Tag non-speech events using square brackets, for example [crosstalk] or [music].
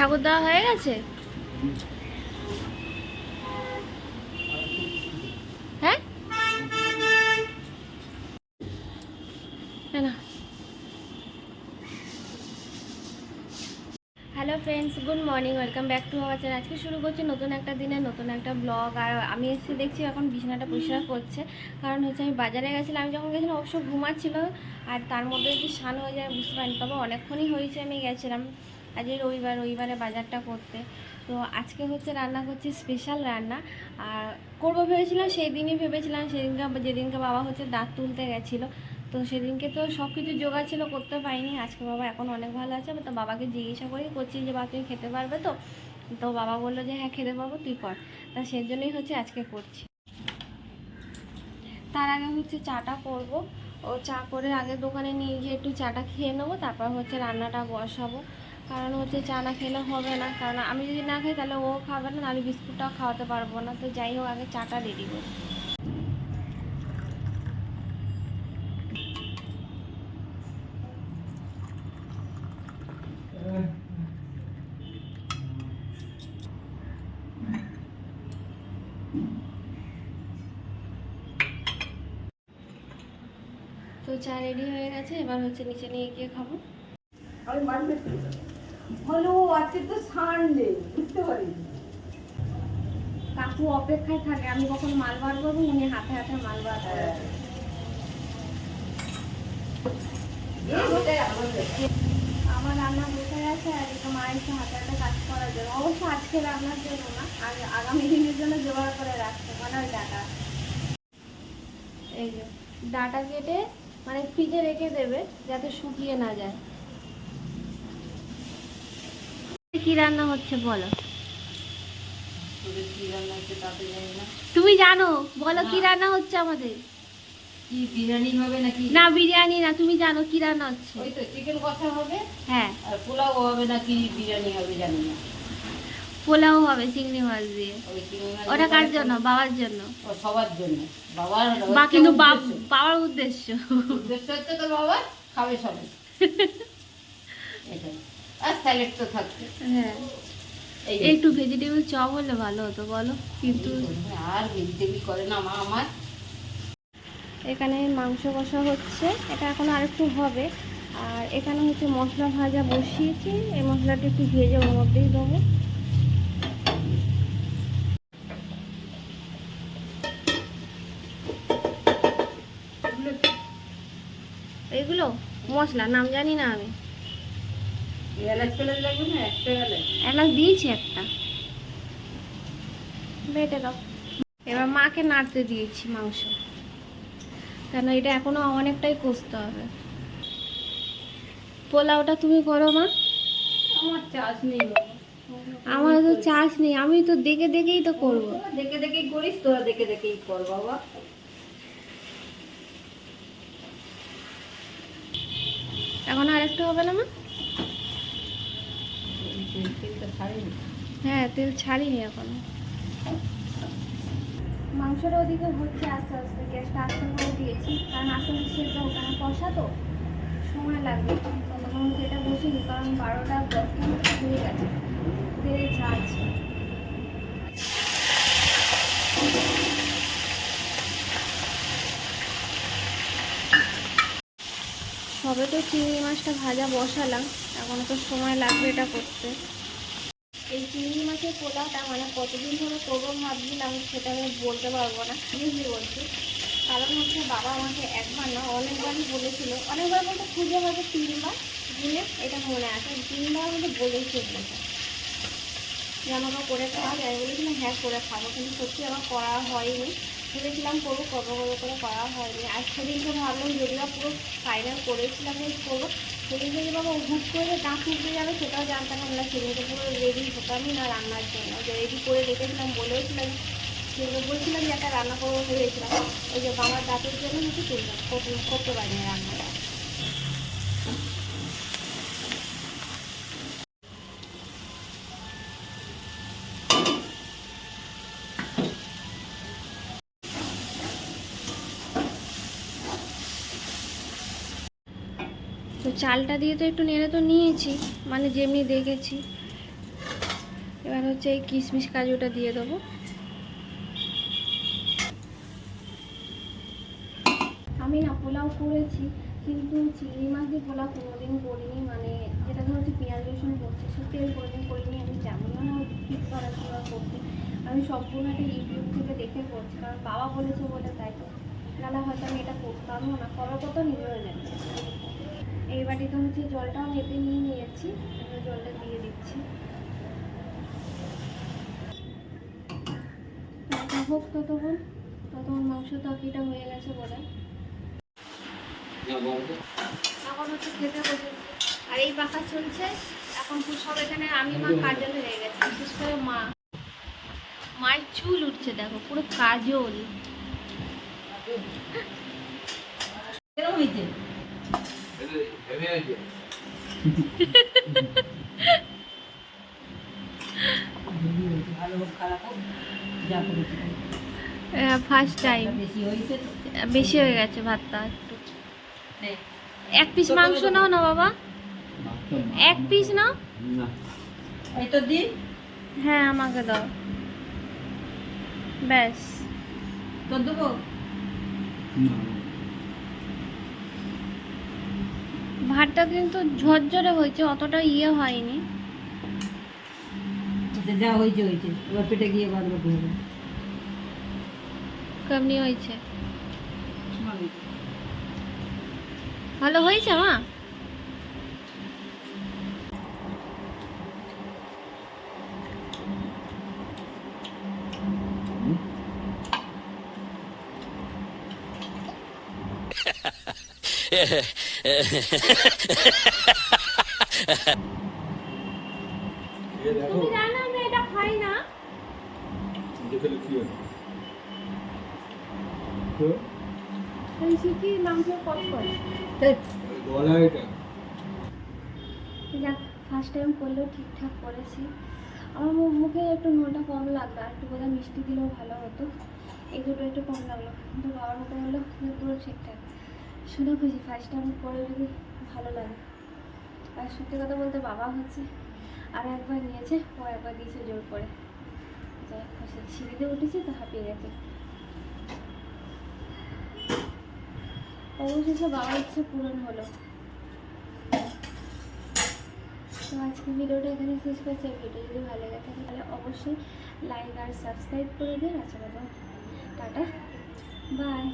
ঠাকুর দেওয়া হয়ে গেছে? হ্যাঁ? না hello friends good morning welcome back to our channel আজকে শুরু করছি নতুন একটা দিনে, নতুন একটা ব্লগ আর আমি এসে দেখছি এখন বিছানাটা পরিষ্কার করছে। কারণ হচ্ছে আমি বাজারে গেছিলাম, আমি যখন গেছিলাম অবশ্য ঘুমাচ্ছিল, আর তার মধ্যে যদি স্নান হয়ে যায় বুঝতে পারিনি। তবে অনেকক্ষণই হয়েছে আমি গেছিলাম। আজকে রবিবার, রবিবারে বাজারটা করতে। তো আজকে হচ্ছে রান্না করছি স্পেশাল রান্না। আর করব ভেবেছিলাম সেই দিনই ভেবেছিলাম, সেদিনকে যেদিনকে বাবা হচ্ছে দাঁত তুলতে গেছিল। তো সেদিনকে তো সব কিছু জোগাড় ছিল, করতে পারিনি। আজকে বাবা এখন অনেক ভালো আছে তো বাবাকে জিজ্ঞাসা করেই করছি যে, বাবা, তুমি খেতে পারবে তো? তো বাবা বলল যে হ্যাঁ খেতে পারব, তুই কর। তা সেই জন্যই হচ্ছে আজকে করছি। তার আগে হচ্ছে চাটা করব। ও চা করে আগে দোকানে নিয়ে গিয়ে একটু চাটা খেয়ে নেব, তারপর হচ্ছে রান্নাটা বসাবো। কারণ হচ্ছে চা না খেলে হবে না। কারণ আমি যদি না খাই তাহলে ও খাবে না, নাহলে বিস্কুটটাও খাওয়াতে পারব না। তো যাই হোক, আগে চাটা রেডি করি। তো চা রেডি হয়ে গেছে, এবার হচ্ছে নিচে নিয়ে গিয়ে খাব। আমি হলো আজকে তো সানডে বুঝতে পারিনি। কাকু অপেক্ষায় থাকে আমি কখন মাল বার করব উনি হাতে হাতে মাল বার করে। আমার রান্না বসে গেছে আর একটু মায়ের একটু হাতে হাতে কাজ করার জন্য। অবশ্য আজকে রান্নার জন্য না আর আগামী দিনের জন্য জোগাড় করে রাখতে মানে ওই ডাটা। এই যে ডাটা কেটে মানে ফ্রিজে রেখে দেবে যাতে শুকিয়ে না যায়। কি রান্না হচ্ছে বলো? তুমি জানো বলো কি রান্না হচ্ছে আমাদের? বিরিয়ানি হবে নাকি? না বিরিয়ানি না তুমি জানো কি রান্না হচ্ছে। ওই তো চিকেন কষা হবে হ্যাঁ। আর পোলাও হবে নাকি বিরিয়ানি হবে জানি না। পোলাও হবে চিংড়ি মাছ দিয়ে। ওটা কার জন্য? বাবার জন্য? সবার জন্য। বাবার বা কিন্তু উদ্দেশ্য। বাবার উদ্দেশ্য। উদ্দেশ্য হচ্ছে তোর বাবা খাবে সবাই। [laughs] স্যালাড তো থাকবে। হ্যাঁ। একটু ভেজিটেবল চপ হলে ভালো হতো বলো। কিন্তু আর ভেজিটেবল করে না মা আমার। এখানে মাংস কষা হচ্ছে এটা এখন আরেকটু হবে। আর এখানে হচ্ছে মশলা ভাজা বসিয়েছি এই মশলাটা একটু ভেজে ওর মধ্যেই দেবো। এইগুলো মশলা নাম জানি না আমি। এলাচ দিয়েছি একটা। বেটে দাও। এবার মাকে নাড়তে দিয়েছি মাংস। কেন এটা এখনও অনেকটাই কষতে হবে। পোলাওটা তুমি করো মা। আমার চাষ নেই আমার তো চাষ নেই আমি তো দেখে দেখেই তো করব। দেখে দেখেই করিস তোরা দেখে দেখেই কর বাবা। এখন আর একটু হবে না মা? তেলটা ছাড়িনি? হ্যাঁ তেল ছাড়িনি এখনও। মাংসটা ওদিকে হচ্ছে আস্তে আস্তে গ্যাসটা আস্তে করে দিয়েছি। কারণ আস্তে আস্তে সেদ্ধ ওখানে কষা তো সময় লাগবে। তখন এটা বসিনি কারণ বারোটা দশ হয়ে গেছে। তেল ছাড়ছে। সবে তো চিংড়ি মাছটা ভাজা বসালাম এখনও তো সময় লাগবে এটা করতে। এই চিংড়ি মাছের পোলাওটা মানে কতদিন ধরে করব ভাবছিলাম, সেটা আমি বলতে পারব না। বুঝলি বলছি? কারণ হচ্ছে বাবা আমাকে একবার না অনেকবারই বলেছিল, অনেকবার বলতে খুঁজে হয়তো তিনবার দিনে এটা মনে আছে, তিনবার আমাকে বলেছিল যে আমাকে করে খাওয়া যায় বলেছিলাম হ্যাঁ করে খাব। কিন্তু সত্যি আমার করা হয়নি। ভেবেছিলাম করব করব করব করে করা হয়নি। আর সেদিনকে ভাবলাম যদিও পুরো ফাইনাল করেছিলাম যে করব। সেদিন থেকে বাবা হুট করে দাঁত উঠতে যাবে সেটাও জানতাম না সেদিনকে পুরো রেডি হতামই না রান্নার জন্য। যে রেডি করে রেখেছিলাম বলেওছিলাম সেদিন বলছিলাম যে একটা রান্না করব ভেবেছিলাম। ওই যে বাবার দাঁতের জন্য করতে- করতে পারিনি রান্নাটা। তো চালটা দিয়ে তো একটু নেড়ে তো নিয়েছি মানে যেমনি দেখেছি। এবার হচ্ছে এই কিশমিশ কাজুটা দিয়ে দেবো। আমি না পোলাও করেছি, কিন্তু চিংড়ি মাছ দিয়ে পোলাও কোনোদিন করিনি মানে যেটা ধরো হচ্ছে পেঁয়াজ রসুন করছে সত্যি আমি কোনোদিন করিনি, আমি জানিও না ঠিক করা কীভাবে করতে। আমি সম্পূর্ণ একটা ইউটিউব থেকে দেখে করছি, কারণ বাবা বলেছে বলে তাই তো। নাহলে হয়তো আমি এটা করতামও না, করার কথা জানি এই বাটিতে হচ্ছে জলটাও মেপে নিয়ে নিয়েছি এবার জলটা দিয়ে দিচ্ছি। রাখা হোক ততক্ষণ ততক্ষণ মাংস তরকারিটা হয়ে গেছে বলে। এখন হচ্ছে খেতে বসেছি। আর এই পাখা চলছে এখন খুব সব এখানে আমি মা কাজল হয়ে গেছে বিশেষ করে মা। মায়ের চুল উঠছে দেখো পুরো কাজল। এরকম হয়েছে ভালো হোক খারাপ হোক যা করেছি [laughs] ফার্স্ট টাইম বেশি তো হয়ে গেছে ভাতটা একটু। এক পিস মাংস নাও না বাবা। এক পিস নাও। এই তো দি। হ্যাঁ আমাকে দাও। ব্যাস। তোর দেবো? ভাতটা কিন্তু ঝরঝরে হয়েছে অতটা ইয়ে হয়নি। আচ্ছা যা হয়েছে হয়েছে। এবার পেটে গিয়ে বাদ বাকি হবে কেমনি হয়েছে? ভালো হয়েছে। মা? তুমি [laughs] যাক ফার্স্ট টাইম করলেও ঠিকঠাক করেছি। আমার মু- মুখে একটু নুনটা কম লাগল আর একটু বোধহয় মিষ্টি দিলেও ভালো হতো। এই দুটো একটু কম লাগল। কিন্তু বাবার মতো হলো যে পুরো ঠিকঠাক। শুনে খুশি ফার্স্ট টাইম করে যদি ভালো লাগে। আর সত্যি কথা বলতে বাবা হচ্ছে আর একবার নিয়েছে, ও একবার দিয়েছে জোর করে। যাই সিঁড়িতে উঠেছি তো হাঁপিয়ে গেছে। অবশেষে বাবার ইচ্ছে পূরণ হলো। তো আজকে ভিডিওটা এখানে শেষ করছি। ভিডিও যদি ভালো লেগে থাকে, তাহলে অবশ্যই লাইক আর সাবস্ক্রাইব করে দিন। আচ্ছা টাটা। বাই